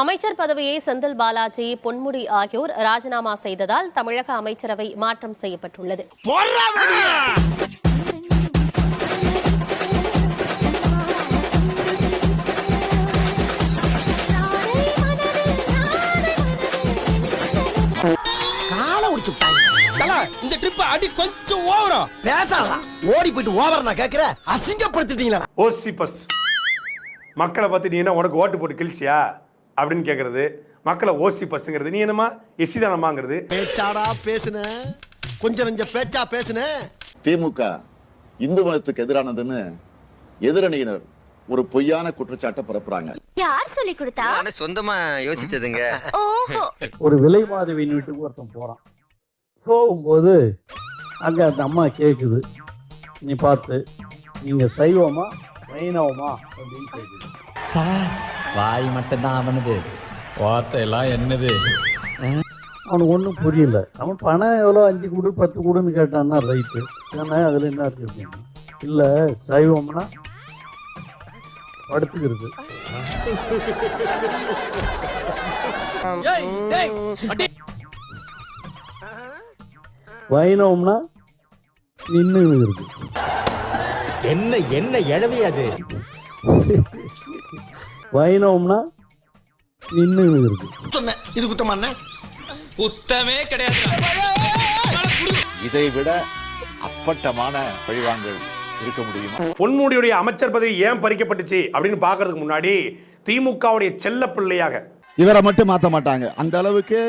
அமைச்சர் பதவியை செந்தில் பாலாஜி பொன்முடி ஆகியோர் ராஜினாமா செய்ததால் தமிழக அமைச்சரவை மாற்றம் செய்யப்பட்டுள்ளது. இந்த ட்ரிப் அடி கொஞ்சம் ஓவரா? பேசலாம் ஓடி போயிட்டு ஓவர் நான் கேக்குற அசிங்கப்படுத்திட்டீங்களா? ஓசி பஸ் மக்களை பார்த்து நீ என்ன உனக்கு ஓட்டு போட்டு கிழிச்சியா? அப்படின்னு கேட்கறது மக்களை ஓசி பஸ்ங்கிறது நீ என்னமா எஸ்சி தானமாங்கிறது பேச்சாடா பேசுன? கொஞ்சம் நெஞ்ச பேச்சா பேசுன? திமுக இந்து மதத்துக்கு எதிரானதுன்னு எதிரணியினர் ஒரு பொய்யான குற்றச்சாட்டை பரப்புறாங்க. யார் சொல்லி கொடுத்தா? நானே சொந்தமா யோசிச்சதுங்க. ஓஹோ. ஒரு விலை மாதவியின் வீட்டுக்கு ஒருத்தன் போகிறான் போகும்போது அங்கே அந்த அம்மா கேட்குது நீ பார்த்து நீங்கள் சைவமா வைணவமா? அப்படின்னு கேட்குது சார் வாய் மட்டும்தான் அவனுது. வார்த்தையெல்லாம் என்னது? அவனுக்கு ஒன்றும் புரியல. அவன் பணம் எவ்வளோ? அஞ்சு கொடு பத்து கொடுன்னு கேட்டான்னா ரைட்டு ஏன்னா அதில் என்ன இருக்கு இல்லை சைவம்னா படுத்துக்கிறது. ஏய் டேய் அடி வைணவம்னா நின்று இருக்கு என்ன என்ன எழவி அது? வைணவம்னா நின்று இருக்கு இது குத்தமா என்ன? குத்தமே கிடையாது. இதை விட அப்பட்டமான பழிவாங்கல் இருக்க முடியுமா? பொன்முடியுடைய அமைச்சர் பதவி ஏன் பறிக்கப்பட்டுச்சு அப்படின்னு பார்க்கறதுக்கு முன்னாடி திமுகவுடைய செல்ல பிள்ளையாக. இவரை மட்டும் மாத்த மாட்டாங்க. அந்த அளவுக்கு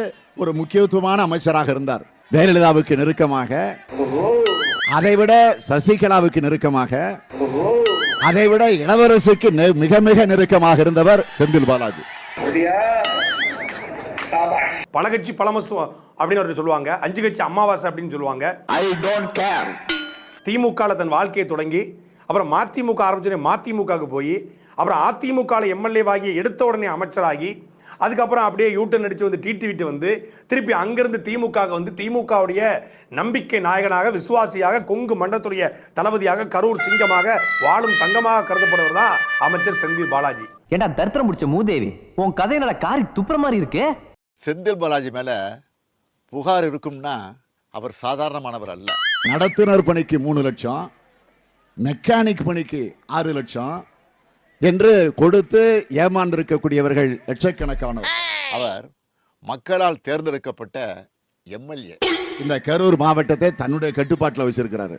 ஒரு முக்கியத்துவமான அமைச்சராக இருந்தார். ஜெயலலிதாவுக்கு நெருக்கமாக அதைவிட சசிகலாவுக்கு நெருக்கமாக அதைவிட இளவரசுக்கு நெ- மிக மிக நெருக்கமாக இருந்தவர் செந்தில் பாலாஜி. பலகட்சி பழமசு அப்படின்னு சொல்லுவாங்க. அஞ்சு கட்சி அமாவாசை அப்படின்னு சொல்லுவாங்க. ஐ டோன்ட் கேர் திமுக தன் வாழ்க்கையை தொடங்கி அப்புறம் மதிமுக ஆரம்பிச்சு மதிமுகவுக்கு போய் அப்புறம் அதிமுக எம்எல்ஏ ஆகி எடுத்த உடனே அமைச்சராகி அதுக்கப்புறம் அப்படியே யூட்டன் அடிச்சு வந்து டிடி விட்டு வந்து திருப்பி அங்கிருந்து திமுக வந்து திமுகவுடைய நம்பிக்கை நாயகனாக விசுவாசியாக கொங்கு மண்டலத்துடைய தளபதியாக கரூர் சிங்கமாக வாழும் தங்கமாக கருதப்படுவர் தான் அமைச்சர் செந்தில் பாலாஜி. ஏண்டா தரித்திரம் முடிச்ச மூதேவி? உன் கதை என்னடா காரி துப்புற மாதிரி இருக்கு. செந்தில் பாலாஜி மேல புகார் இருக்கும்னா அவர் சாதாரணமானவர் அல்ல. நடத்துனர் பணிக்கு மூணு லட்சம் மெக்கானிக் பணிக்கு ஆறு லட்சம் என்று கொடுத்து ஏமாந்திருக்கக்கூடியவர்கள் லட்சக்கணக்கானவர் அவர் மக்களால் தேர்ந்தெடுக்கப்பட்ட எம்எல்ஏ. இந்த கரூர் மாவட்டத்தை தன்னுடைய கட்டுப்பாட்டில் வச்சிருக்கிறாரு.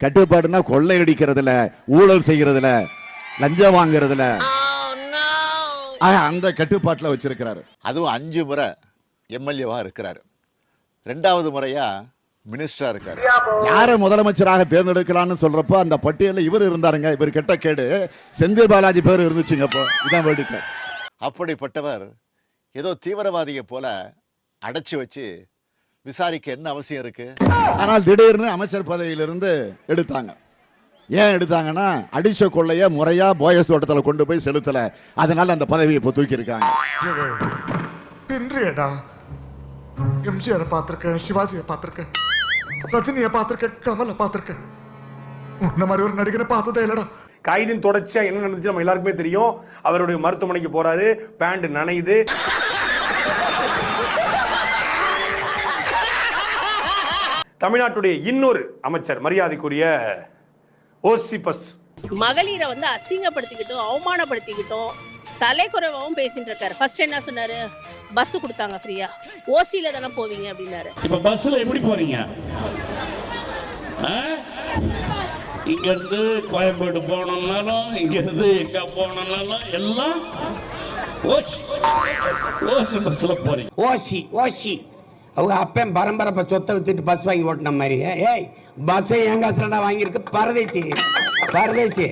கட்டுப்பாடுனா கொள்ளையடிக்கிறதுல ஊழல் செய்யறதுல லஞ்சம் வாங்குறதுல. ஆக, அந்த கட்டுப்பாட்டில் வச்சிருக்கிறாரு. அதுவும் அஞ்சு முறை எம்எல்ஏவா இருக்கிறாரு. ரெண்டாவது முறையா மினிஸ்டரா இருக்காரு. யாரை முதலமைச்சராக தேர்ந்தெடுக்கலாம்னு சொல்றப்போ அந்த பட்டியலில் இவர் இருந்தாருங்க. இவர் கெட்ட கேடு. செந்தில் பாலாஜி பேர் இருந்துச்சுங்க அப்போ இதான் வேடிக்கை அப்படிப்பட்டவர் ஏதோ தீவிரவாதியை போல அடைச்சு வச்சு விசாரிக்க என்ன அவசியம் இருக்கு? ஆனால் திடீர்னு அமைச்சர் பதவியிலிருந்து எடுத்தாங்க. ஏன் எடுத்தாங்கன்னா அடிச்ச கொள்ளைய முறையா போயஸ் தோட்டத்தில் கொண்டு போய் செலுத்தல. அதனால அந்த பதவியை இப்போ தூக்கி இருக்காங்க பின்றியடா எம்ஜிஆரை பார்த்திருக்கேன் சிவாஜியை பார்த்திருக்கேன். ரஜினியை பார்த்திருக்கேன் கமலை பார்த்திருக்கேன் உன்ன மாதிரி ஒரு நடிகரை பார்த்ததே இல்லடா. கைதின் தொடர்ச்சியா என்ன நடந்துச்சு நம்ம எல்லாருக்குமே தெரியும். அவருடைய மருத்துவமனைக்கு போறாரு. பேண்ட் நனையுது. தமிழ்நாட்டுடைய இன்னொரு அமைச்சர் மரியாதைக்குரிய ஓசி பஸ். மகளிரை வந்து அசிங்கப்படுத்திக்கிட்டும் அவமானப்படுத்திக்கிட்டும் தலைக்குறைவாகவும் பேசிட்டு இருக்காரு ஃபர்ஸ்ட் என்ன சொன்னாரு? பஸ் கொடுத்தாங்க ஃப்ரீயா ஓசியில தானே போவீங்க அப்படின்னாரு. இப்ப பஸ்ல எப்படி போறீங்க? இங்க இருந்து கோயம்பேடு போகணும்னாலும் இங்க இருந்து எங்க போகணும்னாலும் எல்லாம் ஓசி ஓசி பஸ்ல போறீங்க. ஓசி ஓசி அவங்க அப்பன் பரம்பரை சொத்தை வச்சுட்டு பஸ் வாங்கி ஓட்டின மாதிரி. ஏய் பஸ்ஸை எங்க காசுலடா வாங்கியிருக்கு. பரதேசி பரதேசி.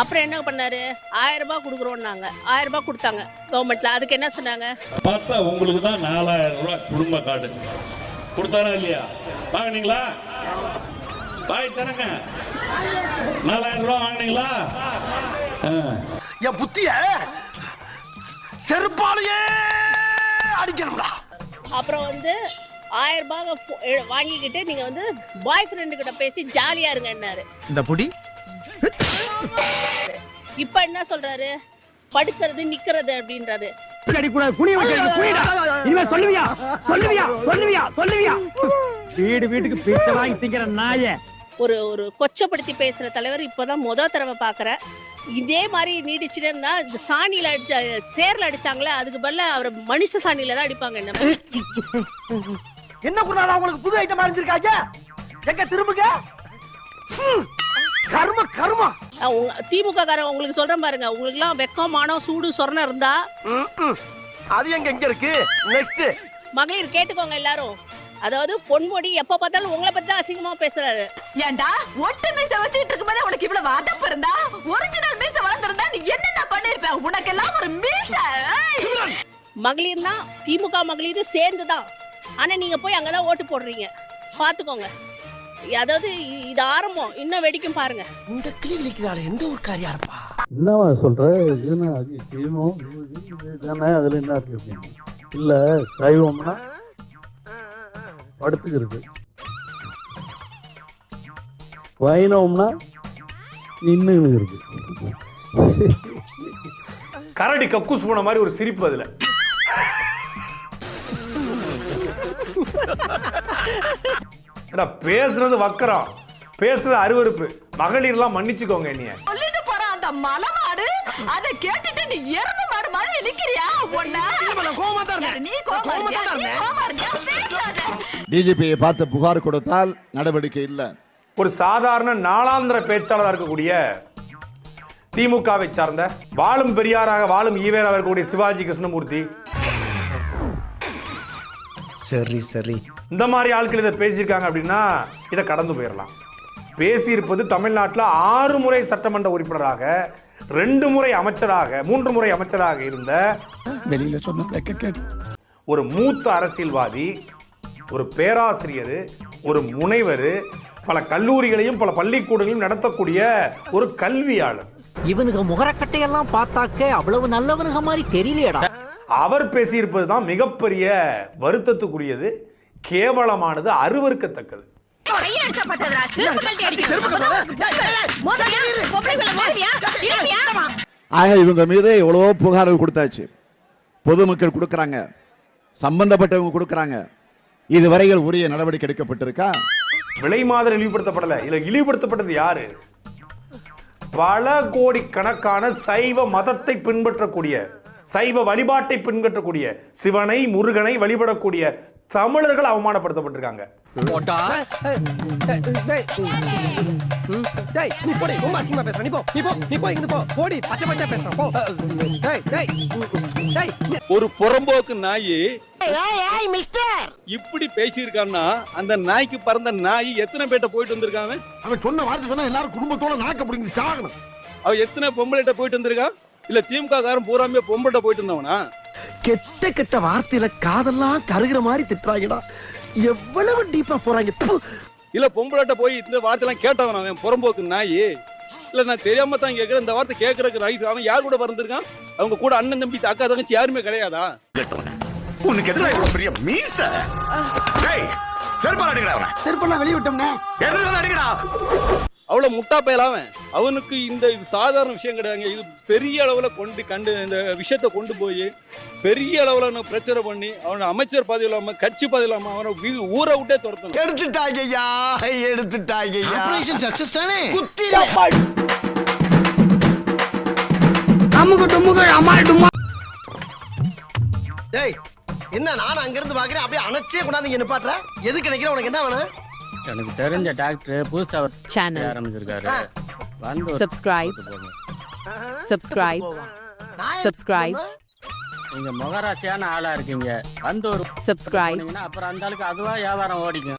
அப்புறம் என்ன பண்ணாரு? ஆயிரம் ரூபாய் கொடுக்குறோம்னாங்க ஆயிரம் ரூபாய் கொடுத்தாங்க கவர்மெண்ட்ல அதுக்கு என்ன சொன்னாங்க? பார்த்தா உங்களுக்கு தான் நாலாயிரம் ரூபாய் குடும்ப கார்டு. கொடுத்தாரா இல்லையா? வாங்குனீங்களா? வாங்கி தரங்க. நாலாயிரம் ரூபாய் வாங்குனீங்களா. என் புத்திய செருப்பாலேயே அடிக்கணும்டா. அப்புறம் வந்து ஆயிரம் ரூபாய் வாங்கிக்கிட்டு நீங்க வந்து பாய் ஃப்ரெண்டு கிட்ட பேசி ஜாலியா இருங்கன்னாரு. இந்த புடி இப்ப என்ன சொல்றாரு? படுக்கிறது நிக்கிறது வீடு வீட்டுக்கு பிச்சை வாங்கி திங்கிற நாய. ஒரு ஒரு கொச்சப்படுத்தி பேசுற தலைவர் இப்போதான் முத தடவை பார்க்குறேன் இதே மாதிரி நீடிச்சுட்டே இருந்தா இந்த சாணியில அடிச்ச சேர்ல அடிச்சாங்களே அதுக்கு பதிலா அவர் மனுஷ சாணியில தான் அடிப்பாங்க என்ன? என்ன குருநாதா உங்களுக்கு புது ஐட்டம் அறிஞ்சிருக்காங்க எங்க திரும்புங்க? ஹம், கர்ம. கர்மா திமுக காரன் உங்களுக்கு சொல்றேன் பாருங்க. உங்களுக்கு எல்லாம் வெக்கம் மானம் சூடு சொரணம் இருந்தா. அது எங்க எங்க இருக்கு? நெக்ஸ்ட் மகளிர் கேட்டுக்கோங்க எல்லாரும். அதாவது பொன்முடி எப்ப பார்த்தாலும் உங்களை பத்தி தான் அசிங்கமா பேசுறாரு. ஏண்டா? ஒட்டு மீச வச்சுட்டு இருக்கும்போது உனக்கு இவ்வளவு அதப்பு இருந்தா? ஒரிஜினல் மீச வளர்ந்திருந்தா நீ என்னென்ன பண்ணிருப்ப? உனக்கெல்லாம் ஒரு மீச! மகளிர்னா திமுக மகளிர் சேர்ந்து தான் ஆனா நீங்க போய் அங்கதான் ஓட்டு போடுறீங்க. பாத்துக்கோங்க அதாவது இது ஆரம்பம் இன்னும் வெடிக்கும் பாருங்க. இந்த கிளி கிளிக்கிறாள் எந்த ஒரு காரியா இருப்பா என்னவா சொல்ற? இதுனா அது செய்வோம் தானே அதுல என்ன இருக்கு இல்ல சைவம்னா படுத்துக்கிறது. வைணவம்னா நின்று இருக்கு கரடி கக்கூஸ் போன மாதிரி ஒரு சிரிப்பு அதுல. ஏடா பேசுறது வக்கரம். பேசுறது அருவருப்பு. மகளிர்லாம் மன்னிச்சுக்கோங்க என்னைய. சொல்லிட்டு போற அந்த மலமாடு அதை கேட்டுட்டு நீ எருமை மாடு மாதிரி நிக்கிறியா? உன்ன? கோவமா தான். நீ இருக்கியா? தான். டிஜிபியை பார்த்து புகார் கொடுத்தால் நடவடிக்கை இல்லை. ஒரு சாதாரண நாளாந்திர பேச்சாளராக இருக்கக்கூடிய திமுகவை சார்ந்த வாழும் பெரியாராக வாழும் ஈவேராக இருக்கக்கூடிய சிவாஜி கிருஷ்ணமூர்த்தி சரி சரி. இந்த மாதிரி ஆட்கள் இதை பேசியிருக்காங்க அப்படின்னா இதை கடந்து போயிடலாம். பேசியிருப்பது தமிழ்நாட்டில் ஆறு முறை சட்டமன்ற உறுப்பினராக ரெண்டு முறை அமைச்சராக மூன்று முறை அமைச்சராக இருந்த வெளியில சொன்னா ஒரு மூத்த அரசியல்வாதி ஒரு பேராசிரியர் ஒரு முனைவர் பல கல்லூரிகளையும் பல பள்ளிக்கூடங்களையும் நடத்தக்கூடிய ஒரு கல்வியாளர். இவனுக்கு முகரக்கட்டையெல்லாம் பார்த்தாக்க அவ்வளவு நல்லவனுங்க மாதிரி தெரியலையடா. அவர் பேசியிருப்பது தான் மிகப்பெரிய வருத்தத்துக்குரியது கேவலமானது? இருமியா? ஆக இவங்க மீது எவ்வளவோ புகார்கள் கொடுத்தாச்சு. பொதுமக்கள் கொடுக்கறாங்க சம்பந்தப்பட்டவங்க கொடுக்கறாங்க. இதுவரையில் உரிய நடவடிக்கை எடுக்கப்பட்டிருக்கா? விலை மாதிரி இழிவுபடுத்தப்படல. இதுல இழிவுபடுத்தப்பட்டது யாரு? பல கோடி கணக்கான சைவ மதத்தை பின்பற்றக்கூடிய சைவ வழிபாட்டை பின்பற்றக்கூடிய சிவனை முருகனை வழிபடக்கூடிய தமிழர்கள் அவமானப்படுத்தப்பட்டிருக்காங்க. போட்டா? டேய் நீ போடி ரொம்ப அசிங்கமா பேசுற. நீ போ நீ போ நீ போ இங்க போ. போடி பச்சை பச்சை பேசுற போ. டேய் டேய் டேய் ஒரு புறம்போக்கு நாய் இப்படி பேசியிருக்கான்னா அந்த நாய்க்கு பிறந்த நாய் எத்தனை பேட்ட போயிட்டு வந்திருக்காங்க? அவன் சொன்ன வார்த்தை சொன்னா எல்லாரும் குடும்பத்தோட நாக்க பிடிங்க சாகணும். அவ எத்தனை பொம்பளைட்ட போயிட்டு வந்திருக்கான்? இல்ல திமுக காரன் பூராமே பொம்பளைட்ட போயிட்டு இருந்தவனா கெட்ட கெட்ட வார்த்தையில காதெல்லாம் கருகிற மாதிரி திட்டுறாங்கடா. எவ்வளவு டீப்பா போறாங்க. இல்ல பொம்பளைட்ட போய் இந்த வார்த்தையெல்லாம் கேட்டவன் அவன்? புறம்போக்கு நாய். இல்ல நான் தெரியாம தான் கேட்கிறேன் இந்த வார்த்தை கேட்கறதுக்கு ரைஸ் அவன் யார் கூட பிறந்திருக்கான்? அவங்க கூட அண்ணன் தம்பி அக்கா தங்கச்சி யாருமே கிடையாதா? உனக்கு எதிராக இவ்வளவு பெரிய மீச? டேய் செருப்பால் அடிக்கடா அவனை. செருப்பெல்லாம் வெளிய விட்டோம்னே. வந்து அடிக்கடா? அவ்வளவு முட்டா பயலாவன் அவனுக்கு இந்த இது சாதாரண விஷயம் கிடையாதுங்க. இது பெரிய அளவுல கொண்டு கண்டு இந்த விஷயத்தை கொண்டு போய் பெரிய அளவுல நான் பிரச்சனை பண்ணி அவனை அமைச்சர் பதவி இல்லாம கட்சி பதவி இல்லாம அவனை ஊரை விட்டே துரத்தணும். எடுத்துட்டாங்க ஐயா எடுத்துட்டாங்க ஐயா ஆபரேஷன் சக்சஸ் தானே அமுக டுமுக அமால் டுமா டேய் என்ன நான் அங்க இருந்து பாக்குறேன். அப்படியே அணைச்சே கொண்டாந்து இங்க நிப்பாட்டுற. எதுக்கு நினைக்கிற உனக்கு என்ன வேணும்? எனக்கு தெரிஞ்ச டாக்டர் புதுசா Channel. ஆரம்பிச்சிருக்காரு. வந்து Subscribe. Subscribe. நான் Subscribe. நீங்க முகராசியான ஆளா இருக்கீங்க வந்து ஒரு Subscribe. அப்புறம் அந்த ஆளுக்கு அதுவா வியாபாரம் ஓடிக்கும்